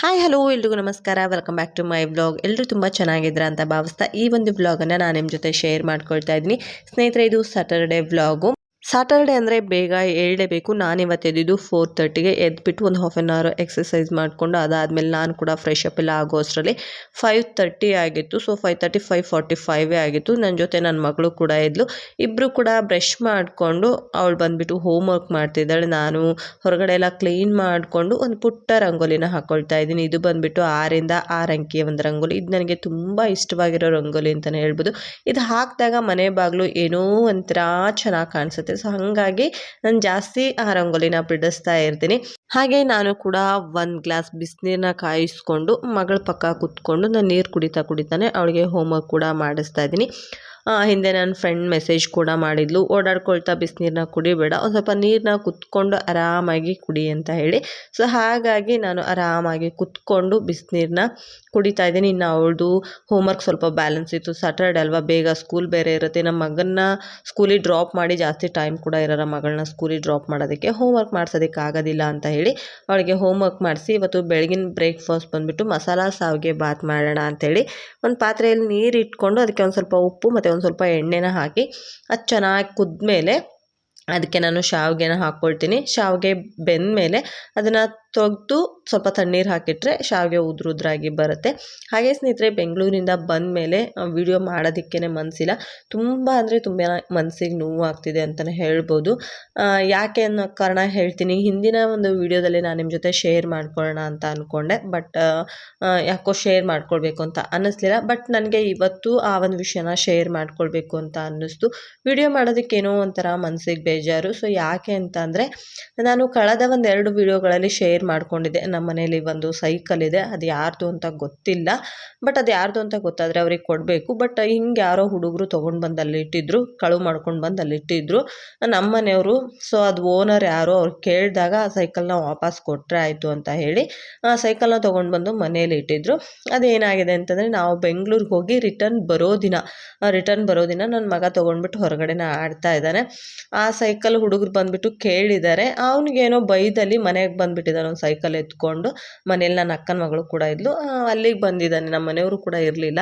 Hi hello ಎಲ್ರಿಗೂ ನಮಸ್ಕಾರ. Welcome back to my vlog ಎಲ್ಲರೂ ತುಂಬ ಚೆನ್ನಾಗಿದ್ರ ಅಂತ ಭಾವಿಸ್ತಾ ಈ ಒಂದು ವ್ಲಾಗನ್ನು ನಾನು ನಿಮ್ಮ ಜೊತೆ ಶೇರ್ ಮಾಡ್ಕೊಳ್ತಾ ಇದ್ದೀನಿ. ಸ್ನೇಹಿತರೆ, ಇದು ಸ್ಯಾಟರ್ಡೆ ವ್ಲಾಗು ಸಾಟರ್ಡೆ ಅಂದರೆ ಬೇಗ ಏಳಲೇಬೇಕು ನಾನು ಇವತ್ತು ಎದ್ದಿದ್ದು ಫೋರ್ ತರ್ಟಿಗೆ ಎದ್ಬಿಟ್ಟು ಒಂದು ಹಾಫ್ ಆನ್ ಅವರ್ ಎಕ್ಸಸೈಸ್ ಮಾಡಿಕೊಂಡು ಅದಾದಮೇಲೆ ನಾನು ಕೂಡ ಫ್ರೆಶ್ ಅಪ್ ಎಲ್ಲ ಆಗೋ ಅಷ್ಟರಲ್ಲಿ ಫೈವ್ ತರ್ಟಿ ಆಗಿತ್ತು. So five thirty five forty ಫೈವೇ ಆಗಿತ್ತು. ನನ್ನ ಜೊತೆ ನನ್ನ ಮಗಳು ಕೂಡ ಇದ್ಲು. ಇಬ್ಬರು ಕೂಡ ಬ್ರಷ್ ಮಾಡಿಕೊಂಡು ಅವಳು ಬಂದುಬಿಟ್ಟು ಹೋಮ್ ವರ್ಕ್ ಮಾಡ್ತಿದ್ದಾಳೆ. ನಾನು ಹೊರಗಡೆ ಎಲ್ಲ ಕ್ಲೀನ್ ಮಾಡಿಕೊಂಡು ಒಂದು ಪುಟ್ಟ ರಂಗೋಲಿನ ಹಾಕ್ಕೊಳ್ತಾ ಇದ್ದೀನಿ. ಇದು ಬಂದುಬಿಟ್ಟು ಆರಿಂದ ಆರು ಅಂಕಿಯ ಒಂದು ರಂಗೋಲಿ. ಇದು ನನಗೆ ತುಂಬ ಇಷ್ಟವಾಗಿರೋ ರಂಗೋಲಿ ಅಂತಲೇ ಹೇಳ್ಬೋದು. ಇದು ಹಾಕಿದಾಗ ಮನೆ ಬಾಗಿಲು ಏನೋ ಒಂಥರ ಚೆನ್ನಾಗಿ ಕಾಣಿಸುತ್ತೆ. ಸೊ ಹಾಗಾಗಿ ನಾನು ಜಾಸ್ತಿ ಆ ರಂಗೋಲಿನ ಬಿಡಿಸ್ತಾ ಇರ್ತೀನಿ. ಹಾಗೆ ನಾನು ಕೂಡ ಒಂದು ಗ್ಲಾಸ್ ಬಿಸಿನೀರನ್ನ ಕಾಯಿಸ್ಕೊಂಡು ಮಗಳ ಪಕ್ಕ ಕುತ್ಕೊಂಡು ನಾನು ನೀರು ಕುಡಿತಾ ಕುಡಿತಾನೆ ಅವಳಿಗೆ ಹೋಮ್ವರ್ಕ್ ಕೂಡ ಮಾಡಿಸ್ತಾ ಇದ್ದೀನಿ. ಹಿಂದೆ ನನ್ನ ಫ್ರೆಂಡ್ ಮೆಸೇಜ್ ಕೂಡ ಮಾಡಿದ್ಲು. ಓಡಾಡ್ಕೊಳ್ತಾ ಬಿಸಿನೀರನ್ನ ಕುಡಿಬೇಡ. ಒಂದು ಸ್ವಲ್ಪ ನೀರನ್ನ ಕುತ್ಕೊಂಡು ಆರಾಮಾಗಿ ಕುಡಿ ಅಂತ ಹೇಳಿ. ಸೊ ಹಾಗಾಗಿ ನಾನು ಆರಾಮಾಗಿ ಕುತ್ಕೊಂಡು ಬಿಸಿನೀರನ್ನ ಕುಡಿತಾ ಇದ್ದೀನಿ. ಇನ್ನು ಅವಳದು ಹೋಮ್ವರ್ಕ್ ಸ್ವಲ್ಪ ಬ್ಯಾಲೆನ್ಸ್ ಇತ್ತು. ಸ್ಯಾಟರ್ಡೆ ಅಲ್ವಾ, ಬೇಗ ಸ್ಕೂಲ್ ಬೇರೆ ಇರುತ್ತೆ. ನಮ್ಮ ಮಗನ್ನ ಸ್ಕೂಲಿಗೆ ಡ್ರಾಪ್ ಮಾಡಿ ಜಾಸ್ತಿ ಟೈಮ್ ಕೂಡ ಇರೋಲ್ಲ. ಮಗಳನ್ನ ಸ್ಕೂಲಿಗೆ ಡ್ರಾಪ್ ಮಾಡೋದಕ್ಕೆ. ಹೋಮ್ವರ್ಕ್ ಮಾಡ್ಸೋದಕ್ಕೆ ಆಗೋದಿಲ್ಲ ಅಂತ ಹೇಳಿ ಅವಳಿಗೆ ಹೋಮ್ವರ್ಕ್ ಮಾಡಿಸಿ ಇವತ್ತು ಬೆಳಗಿನ ಬ್ರೇಕ್ಫಾಸ್ಟ್ ಬಂದುಬಿಟ್ಟು ಮಸಾಲ, ಸಾವಿಗೆ ಬಾತ್ ಮಾಡೋಣ ಅಂಥೇಳಿ ಒಂದು ಪಾತ್ರೆಯಲ್ಲಿ ನೀರು ಇಟ್ಕೊಂಡು ಅದಕ್ಕೆ ಒಂದು ಸ್ವಲ್ಪ ಉಪ್ಪು ಮತ್ತು ಒಂದು ಸ್ವಲ್ಪ ಎಣ್ಣೆನ ಹಾಕಿ ಅದು ಚೆನ್ನಾಗಿ ಕುದ್ಮೇಲೆ ಅದಕ್ಕೆ ನಾನು ಶಾವಿಗೆನ ಹಾಕ್ಕೊಳ್ತೀನಿ ಶಾವಿಗೆ ಬೆಂದಮೇಲೆ ಅದನ್ನು ತೊಗೆದು ಸ್ವಲ್ಪ ತಣ್ಣೀರು ಹಾಕಿಟ್ರೆ ಶಾವಿಗೆ ಉದ್ರುದ್ರಾಗಿ ಬರುತ್ತೆ. ಹಾಗೆ ಸ್ನೇಹಿತರೆ, ಬೆಂಗಳೂರಿಂದ ಬಂದ ಮೇಲೆ ವಿಡಿಯೋ ಮಾಡೋದಕ್ಕೇ ಮನಸ್ಸಿಲ್ಲ ತುಂಬ ಅಂದರೆ ತುಂಬ ಮನಸ್ಸಿಗೆ ನೋವು ಆಗ್ತಿದೆ ಅಂತಲೇ ಹೇಳ್ಬೋದು. ಯಾಕೆ ಅನ್ನೋ ಕಾರಣ ಹೇಳ್ತೀನಿ. ಹಿಂದಿನ ಒಂದು ವಿಡಿಯೋದಲ್ಲಿ ನಾನು ನಿಮ್ಮ ಜೊತೆ ಶೇರ್ ಮಾಡ್ಕೊಳ್ಳೋಣ ಅಂತ ಅಂದ್ಕೊಂಡೆ ಬಟ್ ಯಾಕೋ ಶೇರ್ ಮಾಡ್ಕೊಳ್ಬೇಕು ಅಂತ ಅನ್ನಿಸ್ಲಿಲ್ಲ. ಬಟ್ ನನಗೆ ಇವತ್ತು ಆ ಒಂದು ವಿಷಯನ ಶೇರ್ ಮಾಡ್ಕೊಳ್ಬೇಕು ಅಂತ ಅನ್ನಿಸ್ತು. ವಿಡಿಯೋ ಮಾಡೋದಕ್ಕೇನೋ ಒಂಥರ ಮನಸ್ಸಿಗೆ ಬೇಜಾರು. ಸೊ ಯಾಕೆ ಅಂತ ನಾನು ಕಳೆದ ಒಂದೆರಡು ವಿಡಿಯೋಗಳಲ್ಲಿ ಶೇರ್ ಶೇರ್ ಮಾಡ್ಕೊಂಡಿದ್ದೆ. ನಮ್ಮ ಮನೇಲಿ ಒಂದು ಸೈಕಲ್ ಇದೆ. ಅದು ಯಾರ್ದು ಅಂತ ಗೊತ್ತಿಲ್ಲ. ಬಟ್ ಅದು ಯಾರ್ದು ಅಂತ ಗೊತ್ತಾದರೆ ಅವ್ರಿಗೆ ಕೊಡಬೇಕು. ಬಟ್ ಹಿಂಗೆ ಯಾರೋ ಹುಡುಗರು ತೊಗೊಂಡು ಬಂದು ಅಲ್ಲಿ ಇಟ್ಟಿದ್ರು. ಕಳುವು ಮಾಡ್ಕೊಂಡು ಬಂದು ಅಲ್ಲಿ ಇಟ್ಟಿದ್ರು. ನಮ್ಮ ಮನೆಯವರು, ಸೊ ಅದು ಓನರ್ ಯಾರೋ ಅವ್ರು ಕೇಳಿದಾಗ ಆ ಸೈಕಲ್ನ ವಾಪಸ್ ಕೊಟ್ಟರೆ ಆಯಿತು ಅಂತ ಹೇಳಿ, ಆ ಸೈಕಲ್ನ ತೊಗೊಂಡು ಬಂದು ಮನೇಲಿ ಇಟ್ಟಿದ್ರು. ಅದೇನಾಗಿದೆ ಅಂತಂದರೆ ನಾವು ಬೆಂಗಳೂರಿಗೆ ಹೋಗಿ ರಿಟರ್ನ್ ಬರೋ ದಿನ ರಿಟರ್ನ್ ಬರೋ ದಿನ ನನ್ನ ಮಗ ತೊಗೊಂಡ್ಬಿಟ್ಟು ಹೊರಗಡೆನ ಆಡ್ತಾ ಇದ್ದಾನೆ. ಆ ಸೈಕಲ್ ಹುಡುಗರು ಬಂದುಬಿಟ್ಟು ಕೇಳಿದ್ದಾರೆ. ಅವನಿಗೇನೋ ಬೈದಲ್ಲಿ ಮನೆಗೆ ಬಂದುಬಿಟ್ಟಿದ್ದಾನೆ. ಸೈಕಲ್ ಎತ್ಕೊಂಡು ಮನೇಲಿ ನನ್ನ ಅಕ್ಕನ ಮಗಳು ಕೂಡ ಇದ್ಲು. ಅಲ್ಲಿಗೆ ಬಂದಿದ್ದಾನೆ. ನಮ್ಮ ಮನೆಯವರು ಕೂಡ ಇರಲಿಲ್ಲ.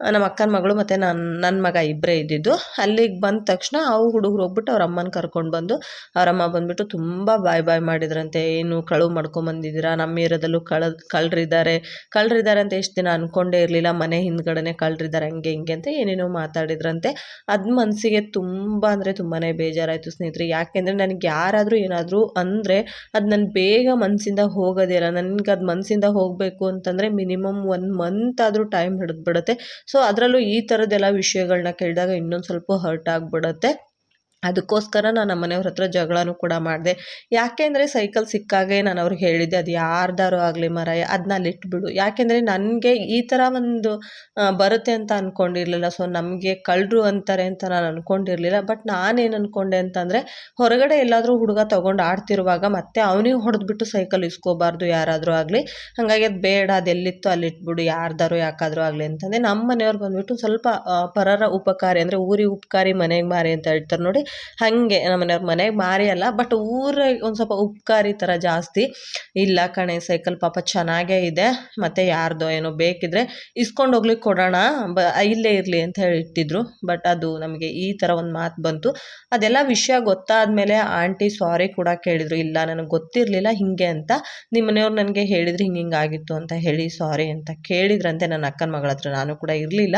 ನಮ್ಮ ಅಕ್ಕನ ಮಗಳು ಮತ್ತು ನನ್ನ ನನ್ನ ಮಗ ಇಬ್ಬರೇ ಇದ್ದಿದ್ದು. ಅಲ್ಲಿಗೆ ಬಂದ ತಕ್ಷಣ ಅವು ಹುಡುಗರು ಹೋಗ್ಬಿಟ್ಟು ಅವ್ರ ಅಮ್ಮನ ಕರ್ಕೊಂಡು ಬಂದು ಅವರಮ್ಮ ಬಂದುಬಿಟ್ಟು ತುಂಬ ಬಾಯ್ ಬಾಯ್ ಮಾಡಿದ್ರಂತೆ. ಏನು ಕಳುವು ಮಾಡ್ಕೊಂಬಂದಿದ್ದೀರಾ ನಮ್ಮ ಏರಿಯಾದಲ್ಲೂ ಕಳ ಕಳ್ಳರಿದ್ದಾರೆ ಕಳ್ಳರಿದ್ದಾರೆ ಅಂತ ಎಷ್ಟು ದಿನ ಅಂದ್ಕೊಂಡೇ ಇರಲಿಲ್ಲ. ಮನೆ ಹಿಂದ್ಗಡೆ ಕಳ್ಳರಿದ್ದಾರೆ ಹಂಗೆ, ಹಿಂಗೆ ಅಂತ ಏನೇನೋ ಮಾತಾಡಿದ್ರಂತೆ. ಅದು ಮನಸ್ಸಿಗೆ ತುಂಬ ಅಂದರೆ ತುಂಬಾ ಬೇಜಾರಾಯಿತು ಸ್ನೇಹಿತರೆ. ಯಾಕೆಂದರೆ ನನಗೆ ಯಾರಾದರೂ ಏನಾದರೂ ಅಂದರೆ ಅದು ನನ್ನ ಬೇಗ ಮನಸ್ಸಿಂದ ಹೋಗೋದಿಲ್ಲ ನನಗೆ ಅದು ಮನಸ್ಸಿಂದ ಹೋಗಬೇಕು ಅಂತಂದರೆ ಮಿನಿಮಮ್ ಒನ್ ಮಂತ್ ಆದರೂ ಟೈಮ್ ಹಿಡಿದು ಬಿಡುತ್ತೆ. ಸೊ ಅದರಲ್ಲೂ ಈ ಥರದ್ದೆಲ್ಲ ವಿಷಯಗಳನ್ನ ಕೇಳಿದಾಗ ಇನ್ನೊಂದು ಸ್ವಲ್ಪ ಹರ್ಟ್ ಆಗಿಬಿಡುತ್ತೆ. ಅದಕ್ಕೋಸ್ಕರ ನಾನು ನಮ್ಮ ಮನೆಯವ್ರ ಹತ್ರ ಜಗಳನೂ ಕೂಡ ಮಾಡಿದೆ. ಯಾಕೆಂದರೆ ಸೈಕಲ್ ಸಿಕ್ಕಾಗೆ ನಾನು ಅವ್ರಿಗೆ ಹೇಳಿದ್ದೆ, ಅದು ಯಾರ್ದಾರು ಆಗಲಿ ಮರ ಅದನ್ನ ಅಲ್ಲಿಟ್ಬಿಡು ಯಾಕೆಂದರೆ ನನಗೆ ಈ ಥರ ಒಂದು ಬರುತ್ತೆ ಅಂತ ಅಂದ್ಕೊಂಡಿರಲಿಲ್ಲ ಸೊ ನಮಗೆ ಕಳ್ಳರು ಅಂತಾರೆ ಅಂತ ನಾನು ಅಂದ್ಕೊಂಡಿರಲಿಲ್ಲ ಬಟ್ ನಾನೇನು ಅಂದ್ಕೊಂಡೆ ಅಂತಂದರೆ, ಹೊರಗಡೆ ಎಲ್ಲಾದರೂ ಹುಡುಗ ತೊಗೊಂಡು ಆಡ್ತಿರುವಾಗ ಮತ್ತೆ ಅವನಿಗೆ ಹೊಡೆದ್ಬಿಟ್ಟು ಸೈಕಲ್ ಇಸ್ಕೋಬಾರ್ದು ಯಾರಾದರೂ ಆಗಲಿ. ಹಾಗಾಗಿ ಅದು ಬೇಡ, ಅದು ಎಲ್ಲಿತ್ತು ಅಲ್ಲಿ ಇಟ್ಬಿಡು, ಯಾರ್ದಾರು ಯಾಕಾದರೂ ಆಗಲಿ ಅಂತಂದರೆ ನಮ್ಮ ಮನೆಯವ್ರು ಬಂದುಬಿಟ್ಟು ಸ್ವಲ್ಪ ಪರರ ಉಪಕಾರಿ ಅಂದರೆ ಊರಿಗೆ ಉಪಕಾರಿ ಮನೆಗೆ ಮಾರಿ ಅಂತ ಹೇಳ್ತಾರೆ ನೋಡಿ. ಹಾಗೆ ನಮ್ಮನೆಯವ್ರ ಮನೆಗೆ ಮಾರಿ ಅಲ್ಲ, ಬಟ್ ಊರ ಒಂದು ಸ್ವಲ್ಪ ಉಪ್ಕಾರಿ ಥರ ಜಾಸ್ತಿ. ಇಲ್ಲ ಕಣೆ, ಸೈಕಲ್ ಪಾಪ ಚೆನ್ನಾಗೇ ಇದೆ, ಮತ್ತು ಯಾರ್ದೋ ಏನೋ ಬೇಕಿದ್ರೆ ಇಸ್ಕೊಂಡು ಹೋಗ್ಲಿಕ್ಕೆ ಕೊಡೋಣ, ಬ, ಇಲ್ಲೇ ಇರಲಿ ಅಂತ ಹೇಳಿ ಇಟ್ಟಿದ್ರು. ಬಟ್ ಅದು ನಮಗೆ ಈ ಥರ ಒಂದು ಮಾತು ಬಂತು. ಅದೆಲ್ಲ ವಿಷಯ ಗೊತ್ತಾದ ಮೇಲೆ ಆಂಟಿ ಸಾರಿ ಕೂಡ ಕೇಳಿದರು. ಇಲ್ಲ, ನನಗೆ ಗೊತ್ತಿರಲಿಲ್ಲ ಹೀಗೆ ಅಂತ. ನಿಮ್ಮ ಮನೆಯವ್ರು ನನಗೆ ಹೇಳಿದ್ರು ಹಿಂಗೆ ಆಗಿತ್ತು ಅಂತ ಹೇಳಿ ಸಾರಿ ಅಂತ ಕೇಳಿದ್ರಂತೆ ನನ್ನ ಅಕ್ಕನ ಮಗಳ ಹತ್ರ. ನಾನು ಕೂಡ ಇರಲಿಲ್ಲ.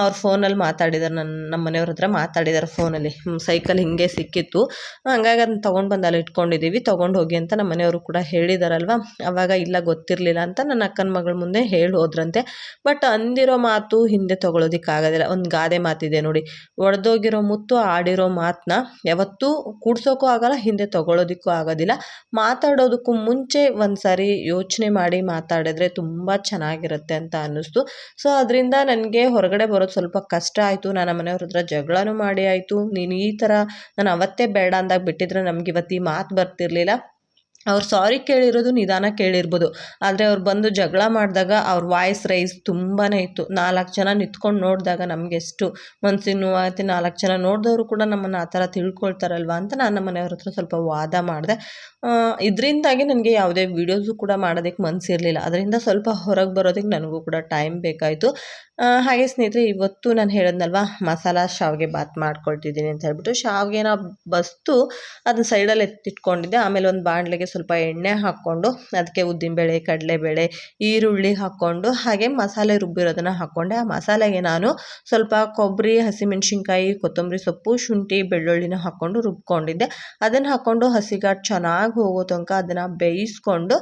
ಅವ್ರ ಫೋನಲ್ಲಿ ಮಾತಾಡಿದಾರೆ ನನ್ನ ನಮ್ಮ ಮನೆಯವ್ರ ಹತ್ರ ಮಾತಾಡಿದ್ದಾರೆ ಫೋನಲ್ಲಿ. ಸೈಕಲ್ ಸೈಕಲ್ ಹಿಂಗೆ ಸಿಕ್ಕಿತ್ತು. ಹಂಗಾಗಿ ಅದನ್ನ ತೊಗೊಂಡು ಬಂದು ಅಲ್ಲಿ ಇಟ್ಕೊಂಡಿದ್ದೀವಿ ತೊಗೊಂಡು ಹೋಗಿ ಅಂತ ನಮ್ಮ ಮನೆಯವರು ಕೂಡ ಹೇಳಿದಾರಲ್ವ? ಅವಾಗ ಇಲ್ಲ ಗೊತ್ತಿರಲಿಲ್ಲ ಅಂತ ನನ್ನ ಅಕ್ಕನ ಮಗಳ ಮುಂದೆ ಹೇಳಿ ಹೋದ್ರಂತೆ. ಬಟ್ ಅಂದಿರೋ ಮಾತು ಹಿಂದೆ ತೊಗೊಳೋದಿಕ್ಕಾಗೋದಿಲ್ಲ. ಒಂದು ಗಾದೆ ಮಾತಿದೆ ನೋಡಿ. ಒಡೆದೋಗಿರೋ ಮುತ್ತು ಆಡಿರೋ ಮಾತನ್ನ ಯಾವತ್ತೂ ಕೂಡ್ಸೋಕ್ಕೂ ಆಗಲ್ಲ, ಹಿಂದೆ ತೊಗೊಳೋದಕ್ಕೂ ಆಗೋದಿಲ್ಲ. ಮಾತಾಡೋದಕ್ಕೂ ಮುಂಚೆ ಒಂದು ಸಾರಿ ಯೋಚನೆ ಮಾಡಿ ಮಾತಾಡಿದ್ರೆ ತುಂಬ ಚೆನ್ನಾಗಿರುತ್ತೆ ಅಂತ ಅನ್ನಿಸ್ತು. ಸೊ, ಅದರಿಂದ ನನಗೆ ಹೊರಗಡೆ ಬರೋದು ಸ್ವಲ್ಪ ಕಷ್ಟ ಆಯಿತು. ನಾನು ಮನೆಯವ್ರ ಹತ್ರ ಜಗಳನೂ ಮಾಡಿ ಆಯಿತು. ನೀನು ಈ ಥರ ನಾನು ಅವತ್ತೇ ಬೇಡ ಅಂದಾಗ ಬಿಟ್ಟಿದ್ರೆ ನಮ್ಗೆ ಇವತ್ತು ಈ ಮಾತು ಬರ್ತಿರ್ಲಿಲ್ಲ. ಅವ್ರು ಸಾರಿ ಕೇಳಿರೋದು ನಿಧಾನ ಕೇಳಿರ್ಬೋದು. ಆದರೆ ಅವ್ರು ಬಂದು ಜಗಳ ಮಾಡಿದಾಗ ಅವ್ರ ವಾಯ್ಸ್ ರೈಸ್ ತುಂಬಾ ಇತ್ತು. ನಾಲ್ಕು ಜನ ನಿಂತ್ಕೊಂಡು ನೋಡಿದಾಗ ನಮಗೆಷ್ಟು ಮನ್ಸಿಗೆ ನೋವಾಗುತ್ತೆ. ನಾಲ್ಕು ಜನ ನೋಡಿದವರು ಕೂಡ ನಮ್ಮನ್ನು ಆ ಥರ ತಿಳ್ಕೊಳ್ತಾರಲ್ವ ಅಂತ ನಾನು ನಮ್ಮ ಮನೆಯವ್ರ ಹತ್ರ ಸ್ವಲ್ಪ ವಾದ ಮಾಡಿದೆ. ಇದರಿಂದಾಗಿ ನನಗೆ ಯಾವುದೇ ವೀಡಿಯೋಸು ಕೂಡ ಮಾಡೋದಕ್ಕೆ ಮನಸ್ಸಿರಲಿಲ್ಲ ಅದರಿಂದ ಸ್ವಲ್ಪ ಹೊರಗೆ ಬರೋದಕ್ಕೆ ನನಗೂ ಕೂಡ ಟೈಮ್ ಬೇಕಾಯಿತು. ಹಾಗೆ ಸ್ನೇಹಿತರೆ, ಇವತ್ತು ನಾನು ಹೇಳಿದ್ನಲ್ವ, ಮಸಾಲ ಶಾವಿಗೆ ಬಾತ್ ಮಾಡ್ಕೊಳ್ತಿದ್ದೀನಿ ಅಂತ ಹೇಳ್ಬಿಟ್ಟು ಶಾವಿಗೆನ ಬಸ್ತು, ಅದನ್ನ ಸೈಡಲ್ಲಿ ಎತ್ತಿಟ್ಕೊಂಡಿದ್ದೆ ಆಮೇಲೆ ಒಂದು ಬಾಣಲೆಗೆ ಸ್ವಲ್ಪ ಎಣ್ಣೆ ಹಾಕ್ಕೊಂಡು, ಅದಕ್ಕೆ ಉದ್ದಿನಬೇಳೆ ಕಡಲೆಬೇಳೆ ಈರುಳ್ಳಿ ಹಾಕ್ಕೊಂಡು, ಹಾಗೆ ಮಸಾಲೆ ರುಬ್ಬಿರೋದನ್ನು ಹಾಕ್ಕೊಂಡೆ. ಆ ಮಸಾಲೆಗೆ ನಾನು ಸ್ವಲ್ಪ ಕೊಬ್ಬರಿ, ಹಸಿಮೆಣ್ಸಿನ್ಕಾಯಿ, ಕೊತ್ತಂಬರಿ ಸೊಪ್ಪು, ಶುಂಠಿ, ಬೆಳ್ಳುಳ್ಳಿನ ಹಾಕ್ಕೊಂಡು ರುಬ್ಕೊಂಡಿದ್ದೆ. ಅದನ್ನು ಹಾಕ್ಕೊಂಡು ಹಸಿಗಾಟ್ ಚೆನ್ನಾಗಿ ಹೋಗೋ ತನಕ ಅದನ್ನು ಬೇಯಿಸ್ಕೊಂಡು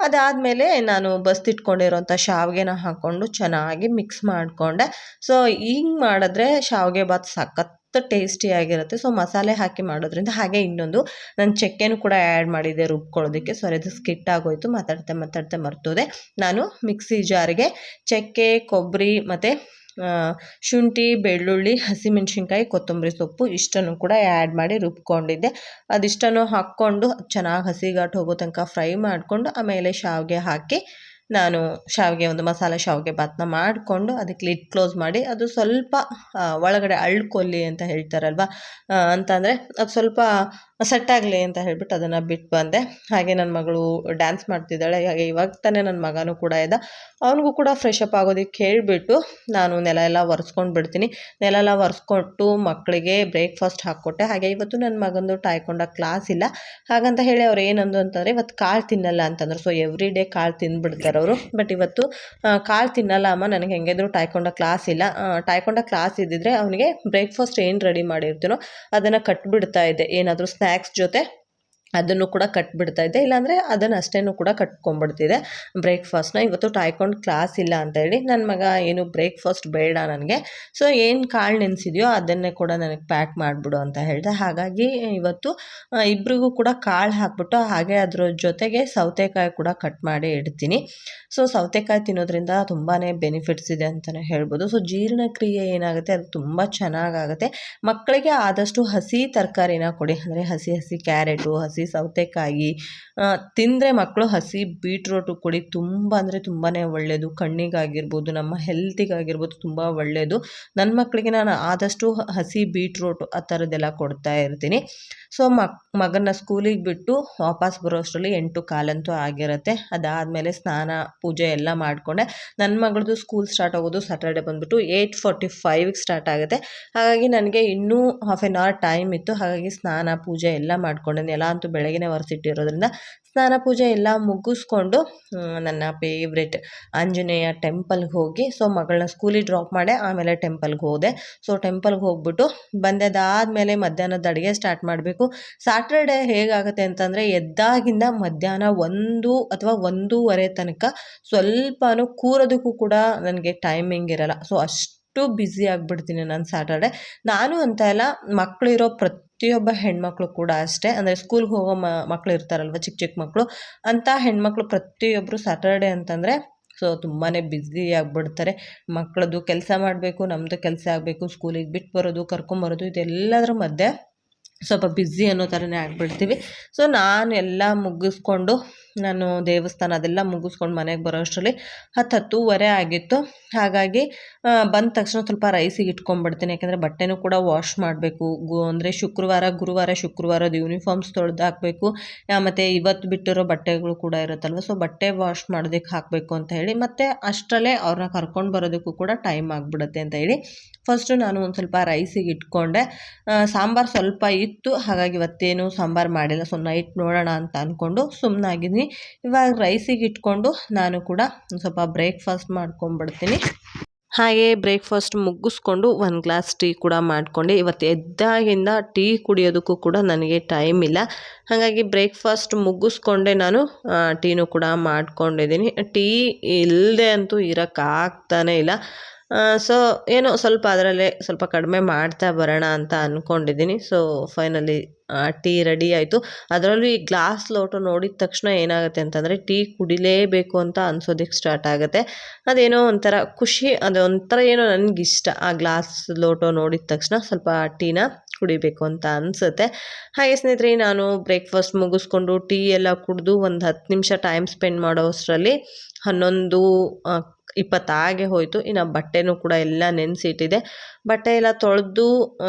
ಅದಾದಮೇಲೆ ನಾನು ಬಸ್ತಿಟ್ಕೊಂಡಿರೋಂಥ ಶಾವಿಗೆನ ಹಾಕ್ಕೊಂಡು ಚೆನ್ನಾಗಿ ಮಿಕ್ಸ್ ಮಾಡಿಕೊಂಡೆ. ಸೊ, ಹಿಂಗೆ ಮಾಡಿದ್ರೆ ಶಾವಿಗೆ ಬಾತ್ ಸಖತ್ ಟೇಸ್ಟಿಯಾಗಿರುತ್ತೆ ಸೊ, ಮಸಾಲೆ ಹಾಕಿ ಮಾಡೋದ್ರಿಂದ ಹಾಗೆ ಇನ್ನೊಂದು ನಾನು ಚಕ್ಕೆನೂ ಕೂಡ ಆ್ಯಡ್ ಮಾಡಿದ್ದೆ ರುಬ್ಕೊಳ್ಳೋದಕ್ಕೆ. ಸೊ ಅದು ಸ್ಕಿಟ್ ಆಗೋಯ್ತು. ಮಾತಾಡ್ತಾ ಮಾತಾಡ್ತಾ ಮರ್ತೋದೆ. ನಾನು ಮಿಕ್ಸಿ ಜಾರಿಗೆ ಚಕ್ಕೆ ಕೊಬ್ಬರಿ ಮತ್ತು ಶುಂಠಿ, ಬೆಳ್ಳುಳ್ಳಿ, ಹಸಿಮೆಣ್ಸಿನ್ಕಾಯಿ, ಕೊತ್ತಂಬರಿ ಸೊಪ್ಪು ಇಷ್ಟನ್ನು ಕೂಡ ಆ್ಯಡ್ ಮಾಡಿ ರುಬ್ಕೊಂಡಿದ್ದೆ. ಅದಿಷ್ಟನ್ನು ಹಾಕ್ಕೊಂಡು ಚೆನ್ನಾಗಿ ಹಸಿಗಾಟ್ ಹೋಗೋ ತನಕ ಫ್ರೈ ಮಾಡಿಕೊಂಡು ಆಮೇಲೆ ಶಾವಿಗೆ ಹಾಕಿ ನಾನು ಶಾವಿಗೆ ಒಂದು ಮಸಾಲೆ ಶಾವಿಗೆ ಭಾತ್ನ ಮಾಡಿಕೊಂಡು ಅದಕ್ಕೆ ಲಿಡ್ ಕ್ಲೋಸ್ ಮಾಡಿ ಅದು ಸ್ವಲ್ಪ ಒಳಗಡೆ ಅಳ್ಕೊಲ್ಲಿ ಅಂತ ಹೇಳ್ತಾರಲ್ವ? ಅಂತಂದರೆ ಅದು ಸ್ವಲ್ಪ ಸೆಟ್ ಆಗಲಿ ಅಂತ ಹೇಳ್ಬಿಟ್ಟು ಅದನ್ನು ಬಿಟ್ಟು ಬಂದೆ. ಹಾಗೆ ನನ್ನ ಮಗಳು ಡ್ಯಾನ್ಸ್ ಮಾಡ್ತಿದ್ದಾಳೆ. ಹಾಗೆ ಇವಾಗ ತಾನೇ ನನ್ನ ಮಗನೂ ಕೂಡ ಇದ್ದ ಅವನಿಗೂ ಕೂಡ ಫ್ರೆಶ್ ಅಪ್ ಆಗೋದಕ್ಕೆ ಹೇಳಿಬಿಟ್ಟು ನಾನು ನೆಲ ಎಲ್ಲ ಒರೆಸ್ಕೊಂಡು ಬಿಡ್ತೀನಿ. ನೆಲ ಎಲ್ಲ ಒರೆಸ್ಕೊಟ್ಟು ಮಕ್ಕಳಿಗೆ ಬ್ರೇಕ್ಫಾಸ್ಟ್ ಹಾಕ್ಕೊಟ್ಟೆ. ಹಾಗೆ ಇವತ್ತು ನನ್ನ ಮಗಂದು ಟಾಯ್ಕೊಂಡ ಕ್ಲಾಸ್ ಇಲ್ಲ. ಹಾಗಂತ ಹೇಳಿ ಅವ್ರು ಏನಂದು ಅಂತಂದರೆ, ಇವತ್ತು ಕಾಳು ತಿನ್ನಲ್ಲ ಅಂತಂದ್ರು. ಸೊ ಎವ್ರಿ ಡೇ ಕಾಳು ತಿಂದ್ಬಿಡ್ತಾರೆ ಅವರು. ಬಟ್ ಇವತ್ತು ಕಾಳು ತಿನ್ನಲ್ಲ ಅಮ್ಮ. ನನಗೆ ಹೆಂಗಿದ್ರು ಟಾಯ್ಕೊಂಡ ಕ್ಲಾಸ್ ಇಲ್ಲ. ಟಾಯ್ಕೊಂಡ ಕ್ಲಾಸ್ ಇದ್ದಿದ್ರೆ ಅವನಿಗೆ ಬ್ರೇಕ್ಫಾಸ್ಟ್ ಏನು ರೆಡಿ ಮಾಡಿರ್ತೀನೋ ಅದನ್ನು ಕಟ್ಬಿಡ್ತಾ ಇದ್ದೆ. ಏನಾದರೂ ಸ್ನ್ಯಾಕ್ಸ್ ಜೊತೆ ಅದನ್ನು ಕೂಡ ಕಟ್ಬಿಡ್ತಾ ಇದ್ದೆ ಇಲ್ಲಾಂದರೆ ಅದನ್ನು ಅಷ್ಟೇನು ಕೂಡ ಕಟ್ಕೊಂಡ್ಬಿಡ್ತಿದ್ದೆ ಬ್ರೇಕ್ಫಾಸ್ಟ್ನ ಇವತ್ತು ಟಾಯ್ಕೊಂಡು ಕ್ಲಾಸ್ ಇಲ್ಲ ಅಂತ ಹೇಳಿ ನನ್ನ ಮಗ ಏನು ಬ್ರೇಕ್ಫಾಸ್ಟ್ ಬೇಡ ನನಗೆ. ಸೊ ಏನು ಕಾಳು ನೆನೆಸಿದೆಯೋ ಅದನ್ನೇ ಕೂಡ ನನಗೆ ಪ್ಯಾಕ್ ಮಾಡಿಬಿಡು ಅಂತ ಹೇಳಿದೆ. ಹಾಗಾಗಿ ಇವತ್ತು ಇಬ್ಬರಿಗೂ ಕೂಡ ಕಾಳು ಹಾಕ್ಬಿಟ್ಟು ಹಾಗೆ ಅದ್ರ ಜೊತೆಗೆ ಸೌತೆಕಾಯಿ ಕೂಡ ಕಟ್ ಮಾಡಿ ಇಡ್ತೀನಿ. ಸೊ ಸೌತೆಕಾಯಿ ತಿನ್ನೋದ್ರಿಂದ ತುಂಬಾ ಬೆನಿಫಿಟ್ಸ್ ಇದೆ ಅಂತಲೇ ಹೇಳ್ಬೋದು. ಸೊ ಜೀರ್ಣಕ್ರಿಯೆ ಏನಾಗುತ್ತೆ ಅದು ತುಂಬ ಚೆನ್ನಾಗಾಗುತ್ತೆ. ಮಕ್ಕಳಿಗೆ ಆದಷ್ಟು ಹಸಿ ತರಕಾರಿನ ಕೊಡಿ. ಅಂದರೆ ಹಸಿ ಹಸಿ ಕ್ಯಾರೆಟು, ಹಸಿ ಹಸಿ ಸೌತೆಕಾಯಿ ತಿಂದರೆ ಮಕ್ಕಳು ಹಸಿ ಬೀಟ್ರೋಟು ಕೊಡಿ ತುಂಬ ಅಂದರೆ ತುಂಬಾ ಒಳ್ಳೆಯದು ಕಣ್ಣಿಗಾಗಿರ್ಬೋದು, ನಮ್ಮ ಹೆಲ್ತಿಗಾಗಿರ್ಬೋದು ತುಂಬ ಒಳ್ಳೆಯದು ನನ್ನ ಮಕ್ಕಳಿಗೆ ನಾನು ಆದಷ್ಟು ಹಸಿ ಬೀಟ್ರೋಟು ಆ ಥರದ್ದೆಲ್ಲ ಕೊಡ್ತಾ ಇರ್ತೀನಿ. ಸೊ ಮಕ್ ಮಗನ ಸ್ಕೂಲಿಗೆ ಬಿಟ್ಟು ವಾಪಸ್ ಬರೋಷ್ಟರಲ್ಲಿ ಎಂಟು ಕಾಲಂತೂ ಆಗಿರುತ್ತೆ. ಅದಾದಮೇಲೆ ಸ್ನಾನ, ಪೂಜೆ ಎಲ್ಲ ಮಾಡಿಕೊಂಡೆ. ನನ್ನ ಮಗಳದು ಸ್ಕೂಲ್ ಸ್ಟಾರ್ಟ್ ಆಗೋದು ಸ್ಯಾಟರ್ಡೆ ಬಂದುಬಿಟ್ಟು ಏಯ್ಟ್ ಫೋರ್ಟಿ ಫೈವ್ಗೆ ಸ್ಟಾರ್ಟ್ ಆಗುತ್ತೆ. ಹಾಗಾಗಿ ನನಗೆ ಇನ್ನೂ ಹಾಫ್ ಎನ್ ಅವರ್ ಟೈಮ್ ಇತ್ತು. ಹಾಗಾಗಿ ಸ್ನಾನ, ಪೂಜೆ ಎಲ್ಲ ಮಾಡಿಕೊಂಡೆ ನೆಲ ಅಂತೂ ಬೆಳಗ್ಗೆ ಒರೆಸಿಟ್ಟಿರೋದ್ರಿಂದ ಸ್ನಾನ ಪೂಜೆ ಎಲ್ಲ ಮುಗಿಸ್ಕೊಂಡು ನನ್ನ ಫೇವ್ರೆಟ್ ಆಂಜನೇಯ ಟೆಂಪಲ್ಗೆ ಹೋಗಿ ಸೊ ಮಗಳನ್ನ ಸ್ಕೂಲಿಗೆ ಡ್ರಾಪ್ ಮಾಡಿ ಆಮೇಲೆ ಟೆಂಪಲ್ಗೆ ಹೋದೆ. ಸೊ ಟೆಂಪಲ್ಗೆ ಹೋಗ್ಬಿಟ್ಟು ಬಂದದಾದಮೇಲೆ ಮಧ್ಯಾಹ್ನದ ಅಡುಗೆ ಸ್ಟಾರ್ಟ್ ಮಾಡಬೇಕು. ಸ್ಯಾಟರ್ಡೆ ಹೇಗಾಗುತ್ತೆ ಅಂತಂದರೆ ಎದ್ದಾಗಿಂದ ಮಧ್ಯಾಹ್ನ ಒಂದು ಅಥವಾ ಒಂದೂವರೆ ತನಕ ಸ್ವಲ್ಪನೂ ಕೂರೋದಕ್ಕೂ ಕೂಡ ನನಗೆ ಟೈಮಿಂಗ್ ಇರೋಲ್ಲ. ಸೊ ಅಷ್ಟು ಬ್ಯುಸಿ ಆಗಿಬಿಡ್ತೀನಿ ನಾನು ಸ್ಯಾಟರ್ಡೆ ನಾನು ಅಂತ ಎಲ್ಲ ಮಕ್ಕಳಿರೋ ಪ್ರತಿ ಪ್ರತಿಯೊಬ್ಬ ಹೆಣ್ಮಕ್ಳು ಕೂಡ ಅಷ್ಟೇ. ಅಂದರೆ ಸ್ಕೂಲ್ಗೆ ಹೋಗೋ ಮಕ್ಕಳು ಇರ್ತಾರಲ್ವ ಚಿಕ್ಕ ಚಿಕ್ಕ ಮಕ್ಕಳು ಅಂಥ ಹೆಣ್ಮಕ್ಳು ಪ್ರತಿಯೊಬ್ಬರು ಸಾಟರ್ಡೆ ಅಂತಂದರೆ, ಸೊ ತುಂಬಾ ಬ್ಯುಸಿ ಆಗಿಬಿಡ್ತಾರೆ. ಮಕ್ಕಳದ್ದು ಕೆಲಸ ಮಾಡಬೇಕು ನಮ್ಮದು ಕೆಲಸ ಆಗಬೇಕು ಸ್ಕೂಲಿಗೆ ಬಿಟ್ಟು ಬರೋದು ಕರ್ಕೊಂಬರೋದು ಇದೆಲ್ಲದರ ಮಧ್ಯೆ ಸ್ವಲ್ಪ ಬ್ಯುಸಿ ಅನ್ನೋ ಥರನೇ ಆಗಿಬಿಡ್ತೀವಿ. ಸೊ ನಾನು ಎಲ್ಲ ಮುಗಿಸ್ಕೊಂಡು ನಾನು ದೇವಸ್ಥಾನ ಅದೆಲ್ಲ ಮುಗಿಸ್ಕೊಂಡು ಮನೆಗೆ ಬರೋ ಅಷ್ಟರಲ್ಲಿ ಹತ್ತು ಹತ್ತೂವರೆ ಆಗಿತ್ತು. ಹಾಗಾಗಿ ಬಂದ ತಕ್ಷಣ ಸ್ವಲ್ಪ ರೈಸಿಗೆ ಇಟ್ಕೊಂಡ್ಬಿಡ್ತೀನಿ. ಯಾಕೆಂದರೆ ಬಟ್ಟೆನೂ ಕೂಡ ವಾಶ್ ಮಾಡಬೇಕು. ಗು, ಅಂದರೆ ಶುಕ್ರವಾರ, ಗುರುವಾರ, ಶುಕ್ರವಾರದ ಯೂನಿಫಾರ್ಮ್ಸ್ ತೊಳೆದು ಹಾಕಬೇಕು ಮತ್ತು ಇವತ್ತು ಬಿಟ್ಟಿರೋ ಬಟ್ಟೆಗಳು ಕೂಡ ಇರುತ್ತಲ್ವ ಸೊ ಬಟ್ಟೆ ವಾಶ್ ಮಾಡೋದಕ್ಕೆ ಹಾಕಬೇಕು ಅಂತ ಹೇಳಿ, ಮತ್ತು ಅಷ್ಟರಲ್ಲೇ ಅವ್ರನ್ನ ಕರ್ಕೊಂಡು ಬರೋದಕ್ಕೂ ಕೂಡ ಟೈಮ್ ಆಗಿಬಿಡುತ್ತೆ ಅಂತ ಹೇಳಿ ಫಸ್ಟು ನಾನು ಒಂದು ಸ್ವಲ್ಪ ರೈಸಿಗೆ ಇಟ್ಕೊಂಡೆ. ಸಾಂಬಾರು ಸ್ವಲ್ಪ ಇತ್ತು, ಹಾಗಾಗಿ ಇವತ್ತೇನು ಸಾಂಬಾರು ಮಾಡಿಲ್ಲ. ಸೊ ನೈಟ್ ನೋಡೋಣ ಅಂತ ಅಂದ್ಕೊಂಡು ಸುಮ್ಮನಾಗಿದ್ದೀನಿ ಇವಾಗ ರೈಸಿಗೆ ಇಟ್ಕೊಂಡು ನಾನು ಕೂಡ ಸ್ವಲ್ಪ ಬ್ರೇಕ್ಫಾಸ್ಟ್ ಮಾಡ್ಕೊಂಬಿಡ್ತೀನಿ. ಹಾಗೆ ಬ್ರೇಕ್ಫಾಸ್ಟ್ ಮುಗಿಸ್ಕೊಂಡು ಒಂದು ಗ್ಲಾಸ್ ಟೀ ಕೂಡ ಮಾಡಿಕೊಂಡೆ. ಇವತ್ತು ಎದ್ದಾಗಿಂದ ಟೀ ಕುಡಿಯೋದಕ್ಕೂ ಕೂಡ ನನಗೆ ಟೈಮ್ ಇಲ್ಲ. ಹಾಗಾಗಿ ಬ್ರೇಕ್ಫಾಸ್ಟ್ ಮುಗಿಸ್ಕೊಂಡೆ ನಾನು ಟೀನೂ ಕೂಡ ಮಾಡ್ಕೊಂಡಿದ್ದೀನಿ. ಟೀ ಇಲ್ಲದೆ ಅಂತೂ ಇರೋಕ್ಕಾಗ್ತಾನೇ ಇಲ್ಲ. ಸೊ ಏನೋ ಸ್ವಲ್ಪ ಅದರಲ್ಲೇ ಸ್ವಲ್ಪ ಕಡಿಮೆ ಮಾಡ್ತಾ ಬರೋಣ ಅಂತ ಅಂದ್ಕೊಂಡಿದ್ದೀನಿ ಸೊ ಫೈನಲಿ ಟೀ ರೆಡಿ ಆಯಿತು. ಅದರಲ್ಲೂ ಈ ಗ್ಲಾಸ್ ಲೋಟ ನೋಡಿದ ತಕ್ಷಣ ಏನಾಗುತ್ತೆ ಅಂತಂದರೆ ಟೀ ಕುಡಿಲೇಬೇಕು ಅಂತ ಅನ್ಸೋದಕ್ಕೆ ಸ್ಟಾರ್ಟ್ ಆಗುತ್ತೆ. ಅದೇನೋ ಒಂಥರ ಖುಷಿ ಅದೊಂಥರ ಏನೋ ನನಗಿಷ್ಟ ಆ ಗ್ಲಾಸ್ ಲೋಟ ನೋಡಿದ ತಕ್ಷಣ ಸ್ವಲ್ಪ ಟೀನ ಕುಡಿಬೇಕು ಅಂತ ಅನಿಸುತ್ತೆ. ಹಾಗೆ ಸ್ನೇಹಿತರೆ, ನಾನು ಬ್ರೇಕ್ಫಾಸ್ಟ್ ಮುಗಿಸ್ಕೊಂಡು ಟೀ ಎಲ್ಲ ಕುಡಿದು ಒಂದು ಹತ್ತು ನಿಮಿಷ ಟೈಮ್ ಸ್ಪೆಂಡ್ ಮಾಡೋ ಅಷ್ಟರಲ್ಲಿ ಹನ್ನೊಂದು ಇಪ್ಪತ್ತಾಗೆ ಹೋಯಿತು. ಇನ್ನು ಬಟ್ಟೆನೂ ಕೂಡ ಎಲ್ಲ ನೆನೆಸಿಟ್ಟಿದೆ. ಬಟ್ಟೆ ಎಲ್ಲ ತೊಳೆದು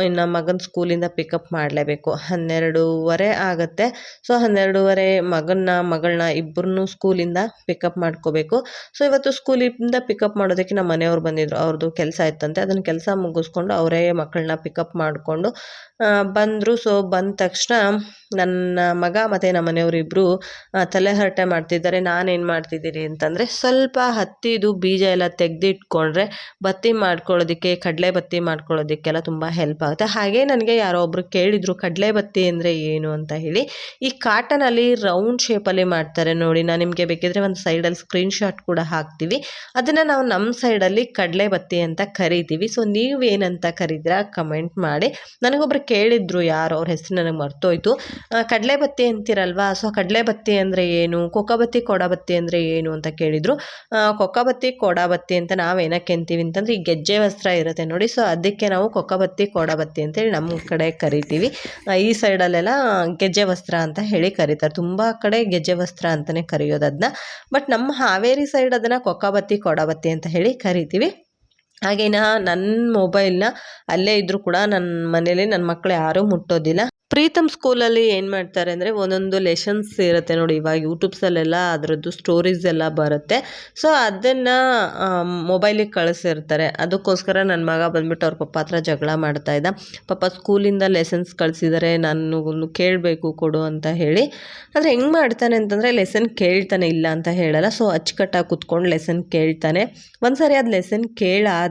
ಇನ್ನು ಮಗನ ಸ್ಕೂಲಿಂದ ಪಿಕಪ್ ಮಾಡಲೇಬೇಕು. ಹನ್ನೆರಡೂವರೆ ಆಗುತ್ತೆ. ಸೊ ಹನ್ನೆರಡೂವರೆ ಮಗನ್ನ, ಮಗಳನ್ನ ಇಬ್ಬರನ್ನೂ ಸ್ಕೂಲಿಂದ ಪಿಕಪ್ ಮಾಡ್ಕೋಬೇಕು. ಸೊ ಇವತ್ತು ಸ್ಕೂಲಿಂದ ಪಿಕಪ್ ಮಾಡೋದಕ್ಕೆ ನಮ್ಮ ಮನೆಯವ್ರು ಬಂದಿದ್ರು. ಅವ್ರದ್ದು ಕೆಲಸ ಇತ್ತಂತೆ. ಅದನ್ನು ಕೆಲಸ ಮುಗಿಸ್ಕೊಂಡು ಅವರೇ ಮಕ್ಕಳನ್ನ ಪಿಕಪ್ ಮಾಡಿಕೊಂಡು ಬಂದರು. ಸೊ ಬಂದ ತಕ್ಷಣ ನನ್ನ ಮಗ ಮತ್ತು ನಮ್ಮ ಮನೆಯವರಿಬ್ಬರು ತಲೆ ಹರಟೆ ಮಾಡ್ತಿದ್ದಾರೆ. ನಾನೇನು ಮಾಡ್ತಿದ್ದೀನಿ ಅಂತಂದರೆ ಸ್ವಲ್ಪ ಹತ್ತಿದು ಬೀಜ ಎಲ್ಲ ತೆಗೆದಿಟ್ಕೊಂಡ್ರೆ, ಬತ್ತಿ ಮಾಡ್ಕೊಳ್ಳೋದಕ್ಕೆ ಕಡಲೆ ಬತ್ತಿ ಮಾಡ್ಕೊಳ್ಳೋದಕ್ಕೆಲ್ಲ ತುಂಬ ಹೆಲ್ಪ್ ಆಗುತ್ತೆ. ಹಾಗೆ ನನಗೆ ಯಾರೋ ಒಬ್ರು ಕೇಳಿದರು, ಕಡಲೆ ಬತ್ತಿ ಅಂದರೆ ಏನು? ಅಂತ ಹೇಳಿ, ಈ ಕಾಟನಲ್ಲಿ ರೌಂಡ್ ಶೇಪಲ್ಲಿ ಮಾಡ್ತಾರೆ ನೋಡಿ. ನಾನು ನಿಮಗೆ ಬೇಕಿದ್ರೆ ಒಂದು ಸೈಡಲ್ಲಿ ಸ್ಕ್ರೀನ್ಶಾಟ್ ಕೂಡ ಹಾಕ್ತೀವಿ. ಅದನ್ನು ನಾವು ನಮ್ಮ ಸೈಡಲ್ಲಿ ಕಡಲೆ ಬತ್ತಿ ಅಂತ ಕರಿತೀವಿ. ಸೊ ನೀವು ಏನಂತ ಕರೀತೀರಾ ಕಮೆಂಟ್ ಮಾಡಿ. ನನಗೊಬ್ರು ಕೇಳಿದ್ರು ಯಾರು, ಅವ್ರ ಹೆಸರು ನನಗೆ ಮರ್ತೋಯ್ತು. ಕಡಲೆ ಬತ್ತಿ ಅಂತಿರಲ್ವಾ? ಸೊ ಕಡಲೆ ಬತ್ತಿ ಅಂದರೆ ಏನು? ಕೊಕ್ಕಬತ್ತಿ ಕೊಡಬತ್ತಿ ಅಂದರೆ ಏನು? ಅಂತ ಕೇಳಿದರು. ಕೊಕ್ಕಬತ್ತಿ ಕೊಡಬತ್ತಿ ಅಂತ ನಾವು ಏನಕ್ಕೆ ಅಂತೀವಿ? ಅಂತಂದ್ರೆ, ಈ ಗೆಜ್ಜೆ ವಸ್ತ್ರ ಇರುತ್ತೆ ನೋಡಿ. ಸೊ ಅದಕ್ಕೆ ನಾವು ಕೊಕ್ಕಬತ್ತಿ ಕೋಡಬತ್ತಿ ಅಂತೇಳಿ ನಮ್ಮ ಕಡೆ ಕರಿತೀವಿ. ಈ ಸೈಡಲ್ಲೆಲ್ಲ ಗೆಜ್ಜೆ ವಸ್ತ್ರ ಅಂತ ಹೇಳಿ ಕರೀತಾರೆ. ತುಂಬ ಕಡೆ ಗೆಜ್ಜೆ ವಸ್ತ್ರ ಅಂತಲೇ ಕರೆಯೋದು ಅದನ್ನ ಬಟ್ ನಮ್ಮ ಹಾವೇರಿ ಸೈಡ್ ಅದನ್ನು ಕೊಕ್ಕಬತ್ತಿ ಕೊಡಬತ್ತಿ ಅಂತ ಹೇಳಿ ಕರಿತೀವಿ. ಹಾಗೇನ ನನ್ನ ಮೊಬೈಲ್ನ ಅಲ್ಲೇ ಇದ್ದರೂ ಕೂಡ ನನ್ನ ಮನೇಲಿ ನನ್ನ ಮಕ್ಕಳು ಯಾರೂ ಮುಟ್ಟೋದಿಲ್ಲ. ಪ್ರೀತಮ್ ಸ್ಕೂಲಲ್ಲಿ ಏನು ಮಾಡ್ತಾರೆ ಅಂದರೆ ಒಂದೊಂದು ಲೆಸನ್ಸ್ ಇರುತ್ತೆ ನೋಡಿ, ಇವಾಗ ಯೂಟ್ಯೂಬ್ಸಲ್ಲೆಲ್ಲ ಅದರದ್ದು ಸ್ಟೋರೀಸ್ ಎಲ್ಲ ಬರುತ್ತೆ. ಸೊ ಅದನ್ನು ಮೊಬೈಲಿಗೆ ಕಳಿಸಿರ್ತಾರೆ. ಅದಕ್ಕೋಸ್ಕರ ನನ್ನ ಮಗ ಬಂದ್ಬಿಟ್ಟು ಅವ್ರ ಪಪ್ಪ ಹತ್ರ ಜಗಳ ಮಾಡ್ತಾ ಇದ್ದ. ಪಾಪ ಸ್ಕೂಲಿಂದ ಲೆಸನ್ಸ್ ಕಳಿಸಿದರೆ ನಾನು ಕೇಳಬೇಕು, ಕೊಡು ಅಂತ ಹೇಳಿ. ಆದರೆ ಹೆಂಗೆ ಮಾಡ್ತಾನೆ ಅಂತಂದರೆ ಲೆಸನ್ ಕೇಳ್ತಾನೆ ಇಲ್ಲ ಅಂತ ಹೇಳಲ್ಲ. ಸೊ ಅಚ್ಚುಕಟ್ಟಾಗಿ ಕೂತ್ಕೊಂಡು ಲೆಸನ್ ಕೇಳ್ತಾನೆ. ಒಂದು ಸಾರಿ ಅದು ಲೆಸನ್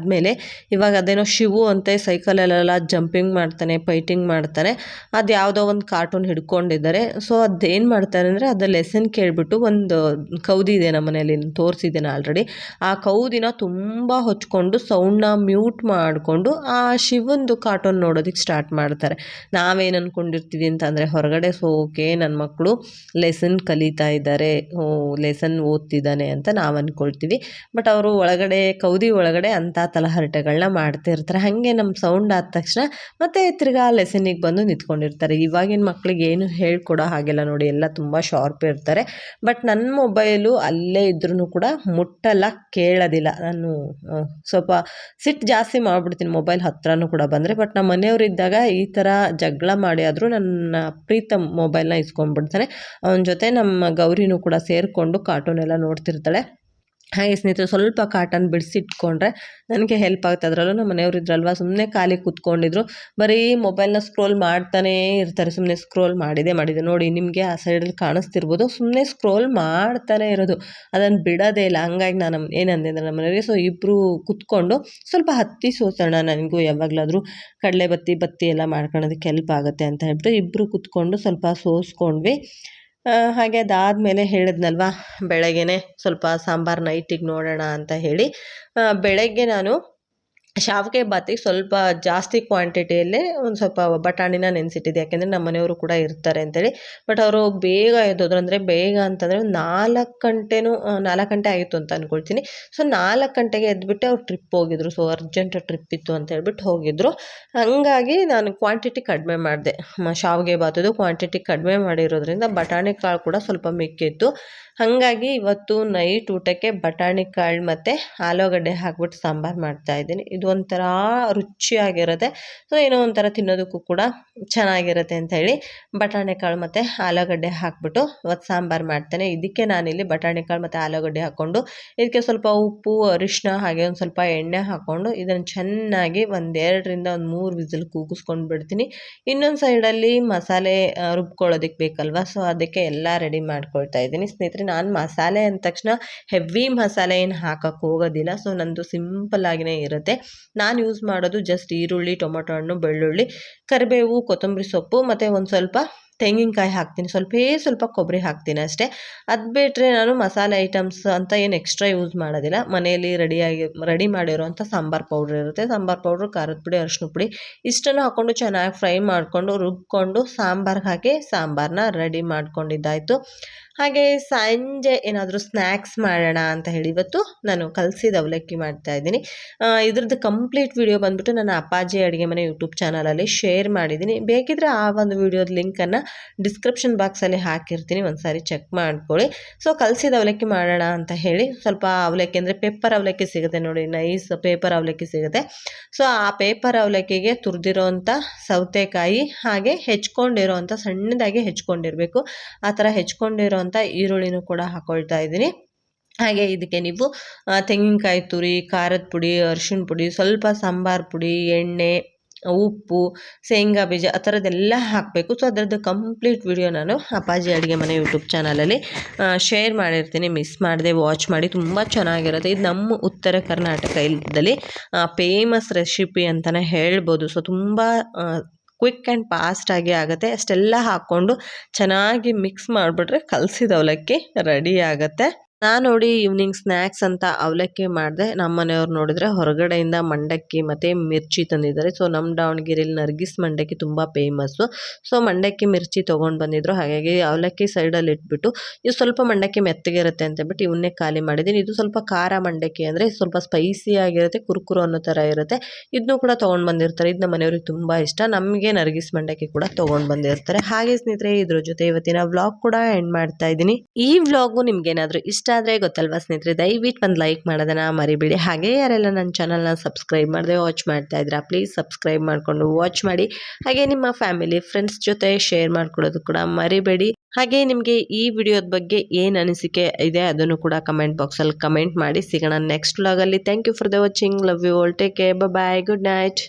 ಕೇಳಾದಮೇಲೆ ಇವಾಗ ಅದೇನೋ ಶಿವು ಅಂತ ಸೈಕಲಲ್ಲೆಲ್ಲ ಜಂಪಿಂಗ್ ಮಾಡ್ತಾನೆ ಫೈಟಿಂಗ್ ಮಾಡ್ತಾನೆ. ಅದು ಯಾವುದೋ ಒಂದು ಕಾರ್ಟೂನ್ ಹಿಡ್ಕೊಂಡಿದ್ದಾರೆ. ಸೊ ಅದೇನು ಮಾಡ್ತಾರೆ ಅಂದರೆ ಅದು ಲೆಸನ್ ಕೇಳಿಬಿಟ್ಟು ಒಂದು ಕೌದಿ ಇದೆ ನಮ್ಮ ಮನೇಲಿ ತೋರಿಸಿದ್ದೇನೆ ಆಲ್ರೆಡಿ ಆ ಕೌದಿನ ತುಂಬ ಹೊಚ್ಕೊಂಡು ಸೌಂಡ್ನ ಮ್ಯೂಟ್ ಮಾಡಿಕೊಂಡು ಆ ಶಿವಂದು ಕಾರ್ಟೂನ್ ನೋಡೋದಕ್ಕೆ ಸ್ಟಾರ್ಟ್ ಮಾಡ್ತಾರೆ. ನಾವೇನು ಅಂದ್ಕೊಂಡಿರ್ತೀವಿ ಅಂತಂದರೆ ಹೊರಗಡೆ ಸೊ ಓಕೆ ನನ್ನ ಮಕ್ಕಳು ಲೆಸನ್ ಕಲಿತಾ ಇದ್ದಾರೆ ಲೆಸನ್ ಓದ್ತಿದ್ದಾನೆ ಅಂತ ನಾವು ಅಂದ್ಕೊಳ್ತೀವಿ ಬಟ್ ಅವರು ಒಳಗಡೆ, ಕೌದಿ ಒಳಗಡೆ ಅಂಥ ತಲಹರಟೆಗಳನ್ನ ಮಾಡ್ತಿರ್ತಾರೆ. ಹಾಗೆ ನಮ್ಮ ಸೌಂಡ್ ಆದ ತಕ್ಷಣ ಮತ್ತೆ ತಿರ್ಗಾ ಲೆಸನಿಗೆ ಬಂದು ನಿಂತ್ಕೊಂಡಿರ್ತಾರೆ. ಇವಾಗಿನ ಮಕ್ಳಿಗೆ ಏನು ಹೇಳ್ಕೊಡೋ ಹಾಗೆಲ್ಲ ನೋಡಿ ಎಲ್ಲ ತುಂಬ ಶಾರ್ಪ್ ಇರ್ತಾರೆ. ಬಟ್ ನನ್ನ ಮೊಬೈಲು ಅಲ್ಲೇ ಇದ್ರೂ ಕೂಡ ಮುಟ್ಟಲ್ಲ, ಕೇಳೋದಿಲ್ಲ. ನಾನು ಸ್ವಲ್ಪ ಸಿಟ್ಟು ಜಾಸ್ತಿ ಮಾಡಿಬಿಡ್ತೀನಿ ಮೊಬೈಲ್ ಹತ್ರನೂ ಕೂಡ ಬಂದರೆ. ಬಟ್ ನಮ್ಮ ಮನೆಯವರಿದ್ದಾಗ ಈ ಥರ ಜಗಳ ಮಾಡಿ ಆದರೂ ನನ್ನ ಪ್ರೀತಮ್ ಮೊಬೈಲ್ನ ಇಸ್ಕೊಂಡ್ಬಿಡ್ತಾನೆ. ಅವನ ಜೊತೆ ನಮ್ಮ ಗೌರಿನೂ ಕೂಡ ಸೇರಿಕೊಂಡು ಕಾರ್ಟೂನ್ ಎಲ್ಲ ನೋಡ್ತಿರ್ತಾಳೆ. ಹಾಗೆ ಸ್ನೇಹಿತರು, ಸ್ವಲ್ಪ ಕಾಟನ್ ಬಿಡಿಸಿಟ್ಕೊಂಡ್ರೆ ನನಗೆ ಹೆಲ್ಪ್ ಆಗುತ್ತೆ. ಅದರಲ್ಲೂ ನಮ್ಮ ಮನೆಯವರು ಇದ್ರಲ್ವ? ಸುಮ್ಮನೆ ಖಾಲಿ ಕೂತ್ಕೊಂಡಿದ್ರು. ಬರೀ ಮೊಬೈಲ್ನ ಸ್ಕ್ರೋಲ್ ಮಾಡ್ತಾನೇ ಇರ್ತಾರೆ. ಸುಮ್ಮನೆ ಸ್ಕ್ರೋಲ್ ಮಾಡಿದೆ ಮಾಡಿದೆ. ನೋಡಿ, ನಿಮಗೆ ಆ ಸೈಡಲ್ಲಿ ಕಾಣಿಸ್ತಿರ್ಬೋದು. ಸುಮ್ಮನೆ ಸ್ಕ್ರೋಲ್ ಮಾಡ್ತಾನೆ ಇರೋದು. ಅದನ್ನು ಬಿಡೋದೇ ಇಲ್ಲ. ಹಂಗಾಗಿ ನಾನು ಏನಂದೆ ಅಂದರೆ ನಮ್ಮ ಮನೆಯವರಿಗೆ, ಸೊ ಇಬ್ಬರು ಕೂತ್ಕೊಂಡು ಸ್ವಲ್ಪ ಹತ್ತಿ ಸೋಸೋಣ. ನನಗೂ ಯಾವಾಗಲಾದರೂ ಕಡಲೆ ಬತ್ತಿ ಬತ್ತಿ ಎಲ್ಲ ಮಾಡ್ಕೊಳೋದಕ್ಕೆ ಹೆಲ್ಪ್ ಆಗುತ್ತೆ. ಅಂತ ಹೇಳ್ಬಿಟ್ಟು ಇಬ್ಬರು ಕೂತ್ಕೊಂಡು ಸ್ವಲ್ಪ ಸೋಸ್ಕೊಂಡ್ವಿ. ಹಾಗೆ ಅದಾದಮೇಲೆ ಹೇಳಿದ್ನಲ್ವ ಬೆಳಗ್ಗೆಯೇ ಸ್ವಲ್ಪ ಸಾಂಬಾರು ನೈಟಿಗೆ ನೋಡೋಣ ಅಂತ ಹೇಳಿ. ಬೆಳಗ್ಗೆ ನಾನು ಶಾವಿಗೆ ಬಾತಿಗೆ ಸ್ವಲ್ಪ ಜಾಸ್ತಿ ಕ್ವಾಂಟಿಟಿಯಲ್ಲೇ ಒಂದು ಸ್ವಲ್ಪ ಬಟಾಣಿನ ನೆನೆಸಿಟ್ಟಿದ್ದೆ. ಯಾಕೆಂದರೆ ನಮ್ಮ ಮನೆಯವರು ಕೂಡ ಇರ್ತಾರೆ ಅಂತೇಳಿ. ಬಟ್ ಅವರು ಬೇಗ ಎದ್ದೋದ್ರು ಅಂದರೆ ಬೇಗ ಅಂತಂದರೆ ಒಂದು ನಾಲ್ಕು ಗಂಟೆನೂ ನಾಲ್ಕು ಗಂಟೆ ಆಯಿತು ಅಂತ ಅಂದ್ಕೊಳ್ತೀನಿ ಸೊ ನಾಲ್ಕು ಗಂಟೆಗೆ ಎದ್ಬಿಟ್ಟು ಅವ್ರು ಟ್ರಿಪ್ ಹೋಗಿದ್ರು. ಸೊ ಅರ್ಜೆಂಟ್ ಟ್ರಿಪ್ ಇತ್ತು ಅಂತ ಹೇಳ್ಬಿಟ್ಟು ಹೋಗಿದ್ರು. ಹಂಗಾಗಿ ನಾನು ಕ್ವಾಂಟಿಟಿ ಕಡಿಮೆ ಮಾಡಿದೆ. ಶಾವಿಗೆ ಬಾತದು ಕ್ವಾಂಟಿಟಿ ಕಡಿಮೆ ಮಾಡಿರೋದ್ರಿಂದ ಬಟಾಣಿ ಕಾಳು ಕೂಡ ಸ್ವಲ್ಪ ಮಿಕ್ಕಿತ್ತು. ಹಾಗಾಗಿ ಇವತ್ತು ನೈಟ್ ಊಟಕ್ಕೆ ಬಟಾಣಿ ಕಾಳು ಮತ್ತು ಆಲೂಗಡ್ಡೆ ಹಾಕ್ಬಿಟ್ಟು ಸಾಂಬಾರು ಮಾಡ್ತಾಯಿದ್ದೀನಿ ಇದು ಒಂಥರ ರುಚಿಯಾಗಿರುತ್ತೆ. ಸೊ ಏನೋ ಒಂಥರ ತಿನ್ನೋದಕ್ಕೂ ಕೂಡ ಚೆನ್ನಾಗಿರುತ್ತೆ ಹೇಳಿ ಬಟಾಣಿ ಕಾಳು ಮತ್ತು ಆಲೂಗಡ್ಡೆ ಹಾಕ್ಬಿಟ್ಟು ಇವತ್ತು ಸಾಂಬಾರು ಮಾಡ್ತೇನೆ. ಇದಕ್ಕೆ ನಾನಿಲ್ಲಿ ಬಟಾಣಿ ಕಾಳು ಮತ್ತು ಆಲೂಗಡ್ಡೆ ಹಾಕ್ಕೊಂಡು, ಇದಕ್ಕೆ ಸ್ವಲ್ಪ ಉಪ್ಪು ಅರಿಶಿನ ಹಾಗೆ ಒಂದು ಸ್ವಲ್ಪ ಎಣ್ಣೆ ಹಾಕ್ಕೊಂಡು ಇದನ್ನು ಚೆನ್ನಾಗಿ ಒಂದೆರಡರಿಂದ ಒಂದು ಮೂರು ವಿಸಿಲ್ ಕೂಗಿಸ್ಕೊಂಡು ಬಿಡ್ತೀನಿ. ಇನ್ನೊಂದು ಸೈಡಲ್ಲಿ ಮಸಾಲೆ ರುಬ್ಕೊಳ್ಳೋದಕ್ಕೆ ಬೇಕಲ್ವ? ಸೊ ಅದಕ್ಕೆ ಎಲ್ಲ ರೆಡಿ ಮಾಡ್ಕೊಳ್ತಾ ಇದ್ದೀನಿ. ಸ್ನೇಹಿತರೆ ನಾನು ಮಸಾಲೆ ಅಂದ ತಕ್ಷಣ ಹೆವಿ ಮಸಾಲೆ ಏನು ಹಾಕಕ್ಕೆ ಹೋಗೋದಿಲ್ಲ. ಸೊ ನಂದು ಸಿಂಪಲ್ ಆಗಿನೇ ಇರುತ್ತೆ. ನಾನು ಯೂಸ್ ಮಾಡೋದು ಜಸ್ಟ್ ಈರುಳ್ಳಿ, ಟೊಮೊಟೊ ಹಣ್ಣು, ಬೆಳ್ಳುಳ್ಳಿ, ಕರಿಬೇವು, ಕೊತ್ತಂಬರಿ ಸೊಪ್ಪು ಮತ್ತು ಒಂದು ಸ್ವಲ್ಪ ತೆಂಗಿನಕಾಯಿ ಹಾಕ್ತೀನಿ. ಸ್ವಲ್ಪೇ ಸ್ವಲ್ಪ ಕೊಬ್ಬರಿ ಹಾಕ್ತೀನಿ ಅಷ್ಟೇ. ಅದು ಬಿಟ್ಟರೆ ನಾನು ಮಸಾಲೆ ಐಟಮ್ಸ್ ಅಂತ ಏನು ಎಕ್ಸ್ಟ್ರಾ ಯೂಸ್ ಮಾಡೋದಿಲ್ಲ. ಮನೆಯಲ್ಲಿ ರೆಡಿಯಾಗಿ ರೆಡಿ ಮಾಡಿರೋಂಥ ಸಾಂಬಾರು ಪೌಡ್ರ್ ಇರುತ್ತೆ. ಸಾಂಬಾರು ಪೌಡ್ರ್ ಖಾರದ ಪುಡಿ ಅರಿಶಿನ ಪುಡಿ ಇಷ್ಟನ್ನು ಹಾಕ್ಕೊಂಡು ಚೆನ್ನಾಗಿ ಫ್ರೈ ಮಾಡಿಕೊಂಡು ರುಬ್ಕೊಂಡು ಸಾಂಬಾರ್ಗೆ ಹಾಕಿ ಸಾಂಬಾರನ್ನ ರೆಡಿ ಮಾಡ್ಕೊಂಡಿದ್ದಾಯಿತು. ಹಾಗೆ ಸಂಜೆ ಏನಾದರೂ ಸ್ನ್ಯಾಕ್ಸ್ ಮಾಡೋಣ ಅಂತ ಹೇಳಿ ಇವತ್ತು ನಾನು ಕಲಸಿದ ಅವಲಕ್ಕಿ ಮಾಡ್ತಾ ಇದ್ದೀನಿ. ಇದ್ರದ್ದು ಕಂಪ್ಲೀಟ್ ವಿಡಿಯೋ ಬಂದ್ಬಿಟ್ಟು ನನ್ನ ಅಪ್ಪಾಜಿ ಅಡುಗೆ ಮನೆ ಯೂಟ್ಯೂಬ್ ಚಾನಲಲ್ಲಿ ಶೇರ್ ಮಾಡಿದ್ದೀನಿ. ಬೇಕಿದ್ರೆ ಆ ಒಂದು ವಿಡಿಯೋದ ಲಿಂಕನ್ನು ಡಿಸ್ಕ್ರಿಪ್ಷನ್ ಬಾಕ್ಸಲ್ಲಿ ಹಾಕಿರ್ತೀನಿ. ಒಂದ್ಸಾರಿ ಚೆಕ್ ಮಾಡ್ಕೊಳ್ಳಿ. ಸೊ, ಕಲಸಿದ ಅವಲಕ್ಕಿ ಮಾಡೋಣ ಅಂತ ಹೇಳಿ ಸ್ವಲ್ಪ ಅವಲಕ್ಕಿ ಅಂದರೆ ಪೇಪರ್ ಅವಲಕ್ಕಿ ಸಿಗುತ್ತೆ ನೋಡಿ, ನೈಸ್ ಪೇಪರ್ ಅವಲಕ್ಕಿ ಸಿಗುತ್ತೆ. ಸೊ, ಆ ಪೇಪರ್ ಅವಲಕ್ಕಿಗೆ ತುರಿದಿರೋಂಥ ಸೌತೆಕಾಯಿ ಹಾಗೆ ಹೆಚ್ಕೊಂಡಿರೋವಂಥ ಸಣ್ಣದಾಗಿ ಹೆಚ್ಕೊಂಡಿರಬೇಕು. ಆ ಥರ ಹೆಚ್ಕೊಂಡಿರೋಂಥ ಈರುಳ್ಳಿನೂ ಕೂಡ ಹಾಕೊಳ್ತಾ ಇದ್ದೀನಿ. ಹಾಗೆ ಇದಕ್ಕೆ ನೀವು ತೆಂಗಿನಕಾಯಿ ತುರಿ, ಖಾರದ ಪುಡಿ, ಅರಿಶಿಣ ಪುಡಿ, ಸ್ವಲ್ಪ ಸಾಂಬಾರು ಪುಡಿ, ಎಣ್ಣೆ, ಉಪ್ಪು, ಶೇಂಗಾ ಬೀಜ ಆ ಥರದ್ದೆಲ್ಲ ಹಾಕಬೇಕು. ಸೊ ಅದರದ್ದು ಕಂಪ್ಲೀಟ್ ವಿಡಿಯೋ ನಾನು ಅಪ್ಪಾಜಿ ಅಡುಗೆ ಮನೆ ಯೂಟ್ಯೂಬ್ ಚಾನಲಲ್ಲಿ ಶೇರ್ ಮಾಡಿರ್ತೀನಿ. ಮಿಸ್ ಮಾಡದೆ ವಾಚ್ ಮಾಡಿ. ತುಂಬ ಚೆನ್ನಾಗಿರುತ್ತೆ. ಇದು ನಮ್ಮ ಉತ್ತರ ಕರ್ನಾಟಕದಲ್ಲಿ ಫೇಮಸ್ ರೆಸಿಪಿ ಅಂತಲೇ ಹೇಳ್ಬೋದು. ಸೊ ತುಂಬ ಕ್ವಿಕ್ ಆ್ಯಂಡ್ ಫಾಸ್ಟಾಗಿ ಆಗುತ್ತೆ. ಅಷ್ಟೆಲ್ಲ ಹಾಕ್ಕೊಂಡು ಚೆನ್ನಾಗಿ ಮಿಕ್ಸ್ ಮಾಡಿಬಿಟ್ರೆ ಕಲಸಿದ ಅವಲಕ್ಕಿ ರೆಡಿ ಆಗುತ್ತೆ. ನಾನು ನೋಡಿ ಈವ್ನಿಂಗ್ ಸ್ನ್ಯಾಕ್ಸ್ ಅಂತ ಅವಲಕ್ಕಿ ಮಾಡಿದೆ. ನಮ್ಮ ಮನೆಯವ್ರು ನೋಡಿದ್ರೆ ಹೊರಗಡೆಯಿಂದ ಮಂಡಕ್ಕಿ ಮತ್ತು ಮಿರ್ಚಿ ತಂದಿದ್ದಾರೆ. ಸೊ ನಮ್ಮ ದಾವಣಗೆರೆಯಲ್ಲಿ ನರ್ಗಿಸ್ ಮಂಡಕ್ಕಿ ತುಂಬ ಫೇಮಸ್ಸು ಸೊ ಮಂಡಕ್ಕಿ ಮಿರ್ಚಿ ತೊಗೊಂಡು ಬಂದಿದ್ರು. ಹಾಗಾಗಿ ಅವಲಕ್ಕಿ ಸೈಡಲ್ಲಿ ಇಟ್ಬಿಟ್ಟು ಇದು ಸ್ವಲ್ಪ ಮಂಡಕ್ಕಿ ಮೆತ್ತಗಿರುತ್ತೆ ಅಂತ ಇವನ್ನೇ ಖಾಲಿ ಮಾಡಿದ್ದೀನಿ. ಇದು ಸ್ವಲ್ಪ ಖಾರ ಮಂಡಕ್ಕಿ ಅಂದರೆ ಸ್ವಲ್ಪ ಸ್ಪೈಸಿ ಆಗಿರುತ್ತೆ, ಕುರುಕುರು ಅನ್ನೋ ಥರ ಇರುತ್ತೆ. ಇದನ್ನೂ ಕೂಡ ತೊಗೊಂಡು ಬಂದಿರ್ತಾರೆ. ಇದು ನಮ್ಮ ಮನೆಯವ್ರಿಗೆ ತುಂಬ ಇಷ್ಟ. ನಮಗೆ ನರ್ಗಿಸ್ ಮಂಡಕ್ಕಿ ಕೂಡ ತೊಗೊಂಡು ಬಂದಿರ್ತಾರೆ. ಹಾಗೆ ಸ್ನೇಹಿತರೆ, ಇದ್ರ ಜೊತೆ ಇವತ್ತಿನ ವ್ಲಾಗ್ ಕೂಡ ಎಂಡ್ ಮಾಡ್ತಾ ಇದ್ದೀನಿ. ಈ ವ್ಲಾಗು ನಿಮ್ಗೇನಾದರೂ ಇಷ್ಟ ಆದರೆ ಗೊತ್ತಲ್ವಾ ಸ್ನೇಹಿತರೆ? ದಯವಿಟ್ಟು ಒಂದು ಲೈಕ್ ಮಾಡೋದನ್ನು ಮರಿಬೇಡಿ. ಹಾಗೆ ಯಾರೆಲ್ಲ ನನ್ನ ಚಾನಲ್ನ ಸಬ್ಸ್ಕ್ರೈಬ್ ಮಾಡದೆ ವಾಚ್ ಮಾಡ್ತಾ ಇದ್ದೀರಾ ಪ್ಲೀಸ್ ಸಬ್ಸ್ಕ್ರೈಬ್ ಮಾಡಿಕೊಂಡು ವಾಚ್ ಮಾಡಿ. ಹಾಗೆ ನಿಮ್ಮ ಫ್ಯಾಮಿಲಿ ಫ್ರೆಂಡ್ಸ್ ಜೊತೆ ಶೇರ್ ಮಾಡ್ಕೊಳ್ಳೋದು ಕೂಡ ಮರಿಬೇಡಿ. ಹಾಗೆ ನಿಮಗೆ ಈ ವಿಡಿಯೋದ ಬಗ್ಗೆ ಏನು ಅನಿಸಿಕೆ ಇದೆ ಅದನ್ನು ಕೂಡ ಕಮೆಂಟ್ ಬಾಕ್ಸಲ್ಲಿ ಕಮೆಂಟ್ ಮಾಡಿ ಸಿಗೋಣ ನೆಕ್ಸ್ಟ್ ವ್ಲಾಗಲ್ಲಿ thank you for the watching love you all take care bye good night